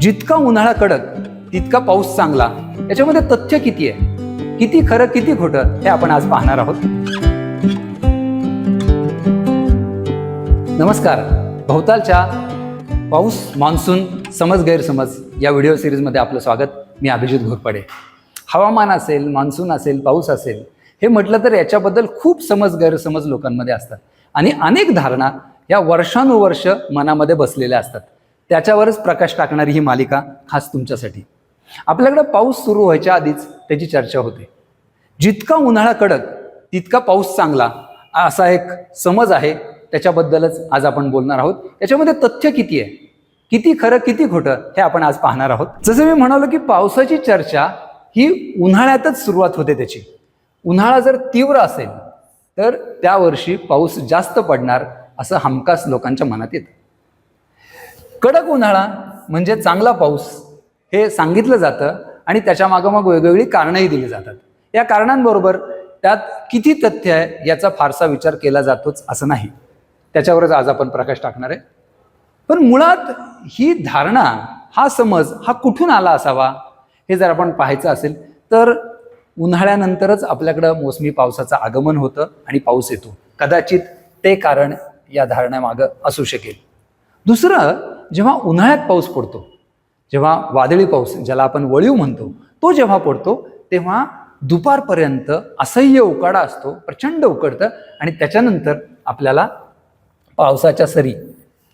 जितका उन्हाळा कडक तितका पाऊस चांगला. याच्यामध्ये तथ्य किती आहे? किती खरं किती खोटं हे आपण आज पाहणार आहोत. नमस्कार. भोवतालच्या पाऊस मान्सून समज गैरसमज या व्हिडिओ सिरीजमध्ये आपलं स्वागत. मी अभिजित घोरपडे. हवामान असेल मान्सून असेल पाऊस असेल हे म्हटलं तर याच्याबद्दल खूप समज गैरसमज लोकांमध्ये असतात. आणि अनेक धारणा या वर्षानुवर्ष मनामध्ये बसलेल्या असतात. त्याच्यावरच प्रकाश टाकणारी ही मालिका खास तुमच्यासाठी. आपल्याकडं पाऊस सुरू व्हायच्या आधीच त्याची चर्चा होते. जितका उन्हाळा कडक तितका पाऊस चांगला असा एक समज आहे त्याच्याबद्दलच आज आपण बोलणार आहोत. याच्यामध्ये तथ्य किती आहे? किती खरं किती खोटं हे आपण आज पाहणार आहोत. जसं मी म्हणालो की पावसाची चर्चा ही उन्हाळ्यातच सुरुवात होते त्याची. उन्हाळा जर तीव्र असेल तर त्या वर्षी पाऊस जास्त पडणार असं हमखास लोकांच्या मनात येतं. कडक उन्हाळा म्हणजे चांगला पाऊस हे सांगितलं जातं आणि त्याच्या मागोमाग वेगवेगळी कारणंही दिली जातात. या कारणांबरोबर त्यात किती तथ्य आहे याचा फारसा विचार केला जातोच असं नाही. त्याच्यावरच आज आपण प्रकाश टाकणार आहे. पण मुळात ही धारणा हा समज हा कुठून आला असावा हे जर आपण पाहायचं असेल तर उन्हाळ्यानंतरच आपल्याकडं मोसमी पावसाचं आगमन होतं आणि पाऊस येतो. कदाचित ते कारण या धारणामागं असू शकेल. दुसरं जेव्हा उन्हाळ्यात पाऊस पडतो जेव्हा वादळी पाऊस ज्याला आपण वळीव म्हणतो तो जेव्हा पडतो तेव्हा दुपारपर्यंत असह्य उकाडा असतो प्रचंड उकडतं आणि त्याच्यानंतर आपल्याला पावसाच्या सरी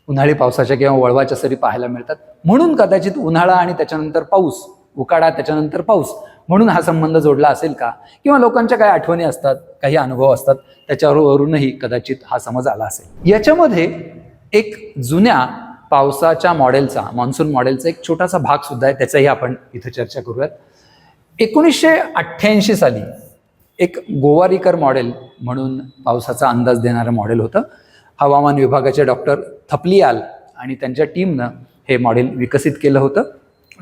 उन्हाळी पावसाच्या किंवा वळवाच्या सरी पाहायला मिळतात. म्हणून कदाचित उन्हाळा आणि त्याच्यानंतर पाऊस उकाडा त्याच्यानंतर पाऊस म्हणून हा संबंध जोडला असेल का? किंवा लोकांच्या काही आठवणी असतात काही अनुभव असतात त्याच्यावरूनही कदाचित हा समज आला असेल. याच्यामध्ये एक जुन्या पावसाच्या मॉडेलचा मान्सून मॉडेलचा एक छोटासा भाग सुद्धा आहे त्याचाही आपण इथं चर्चा करूयात. एकोणीसशे अठ्ठ्याऐंशी साली एक गोवारीकर मॉडेल म्हणून पावसाचा अंदाज देणारं मॉडेल होतं. हवामान विभागाचे डॉक्टर थपलियाल आणि त्यांच्या टीमनं हे मॉडेल विकसित केलं होतं.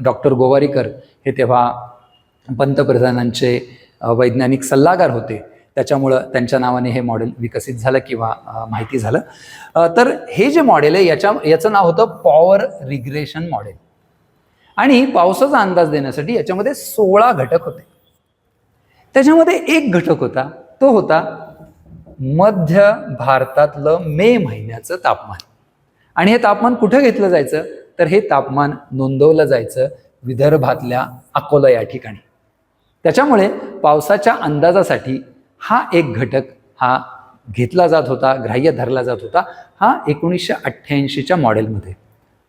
डॉक्टर गोवारीकर हे तेव्हा पंतप्रधानांचे वैज्ञानिक सल्लागार होते. त्याच्यामुळं त्यांच्या नावाने हे मॉडेल विकसित झालं किंवा माहिती झालं. तर हे जे मॉडेल आहे याच्या याचं नाव होतं पॉवर रिग्रेशन मॉडेल. आणि पावसाचा अंदाज देण्यासाठी याच्यामध्ये सोळा घटक होते. त्याच्यामध्ये एक घटक होता तो होता मध्य भारतातलं मे महिन्याचं तापमान. आणि हे तापमान कुठं घेतलं जायचं? तर हे तापमान नोंदवलं जायचं विदर्भातल्या अकोला या ठिकाणी. त्याच्यामुळे पावसाच्या अंदाजासाठी हा एक घटक हा घेतला जात होता ग्राह्य धरला जात होता हा एकोणीसशे अठ्ठ्याऐंशीच्या मॉडेलमध्ये.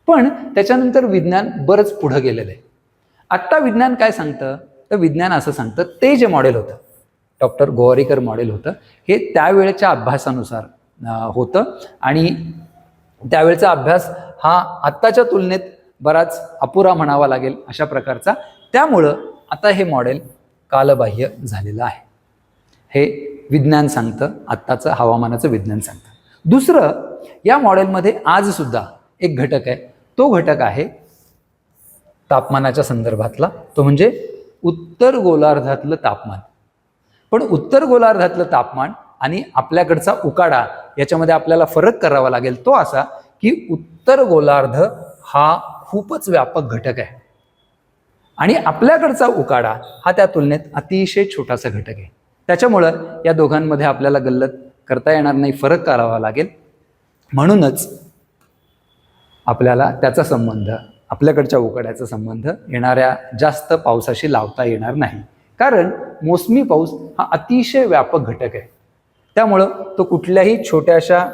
पण त्याच्यानंतर विज्ञान बरंच पुढं गेलेलं आहे. आत्ता विज्ञान काय सांगतं? तर विज्ञान असं सांगतं ते जे मॉडेल होतं डॉक्टर गोवारीकर मॉडेल होतं हे त्यावेळेच्या अभ्यासानुसार होतं आणि त्यावेळचा अभ्यास हा आत्ताच्या तुलनेत बराच अपुरा म्हणावा लागेल अशा प्रकारचा. त्यामुळं आता हे मॉडेल कालबाह्य झालेलं आहे. हे विज्ञान सांगतं आत्ताचं हवामानाचं विज्ञान सांगतं. दुसरं या मॉडेलमध्ये आजसुद्धा एक घटक आहे. तो घटक आहे तापमानाच्या संदर्भातला. तो म्हणजे उत्तर गोलार्धातलं तापमान. पण उत्तर गोलार्धातलं तापमान आणि आपल्याकडचा उकाडा याच्यामध्ये आपल्याला फरक करावा लागेल तो असा की उत्तर गोलार्ध हा खूपच व्यापक घटक आहे. आणि आपल्याकडचा उकाडा हा त्या तुलनेत अतिशय छोटासा घटक आहे. त्याच्यामुळं या दोघांमध्ये आपल्याला गल्लत करता येणार नाही फरक करावा लागेल. म्हणूनच आपल्याला त्याचा संबंध आपल्याकडच्या उकाड्याचा संबंध येणाऱ्या जास्त पावसाशी लावता येणार नाही. कारण मोसमी पाऊस हा अतिशय व्यापक घटक आहे. त्यामुळं तो कुठल्याही छोट्याशा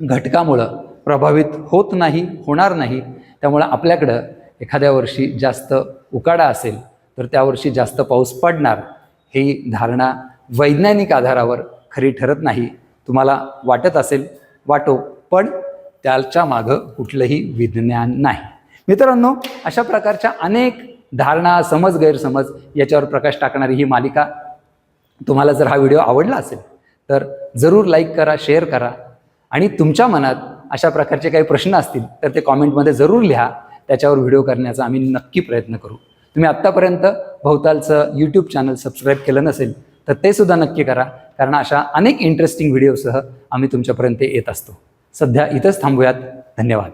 घटकामुळं प्रभावित होत नाही होणार नाही. त्यामुळं आपल्याकडं एखाद्या वर्षी जास्त उकाडा असेल तर त्या वर्षी जास्त पाऊस पडणार. ही धारणा वैज्ञानिक आधारावर खरी ठरत नाही. तुम्हाला वाटत असेल वाटो पण त्याच्या मागं कुठलंही विज्ञान नाही. मित्रांनो अशा प्रकारच्या अनेक धारणा समज गैरसमज याच्यावर प्रकाश टाकणारी ही मालिका तुम्हाला जर हा व्हिडिओ आवडला असेल तर जरूर लाईक करा शेअर करा आणि तुमच्या मनात अशा प्रकारचे काही प्रश्न असतील तर ते कॉमेंटमध्ये जरूर लिहा. त्याच्यावर व्हिडिओ करण्याचा आम्ही नक्की प्रयत्न करू. तुम्ही आत्तापर्यंत भोवतालचं यूट्यूब चॅनल सबस्क्राईब केलं नसेल तर ते सुद्धा नक्की करा कारण अशा अनेक इंटरेस्टिंग व्हिडिओसह आम्ही तुमच्यापर्यंत येत असतो. सध्या इथंच थांबूयात. धन्यवाद.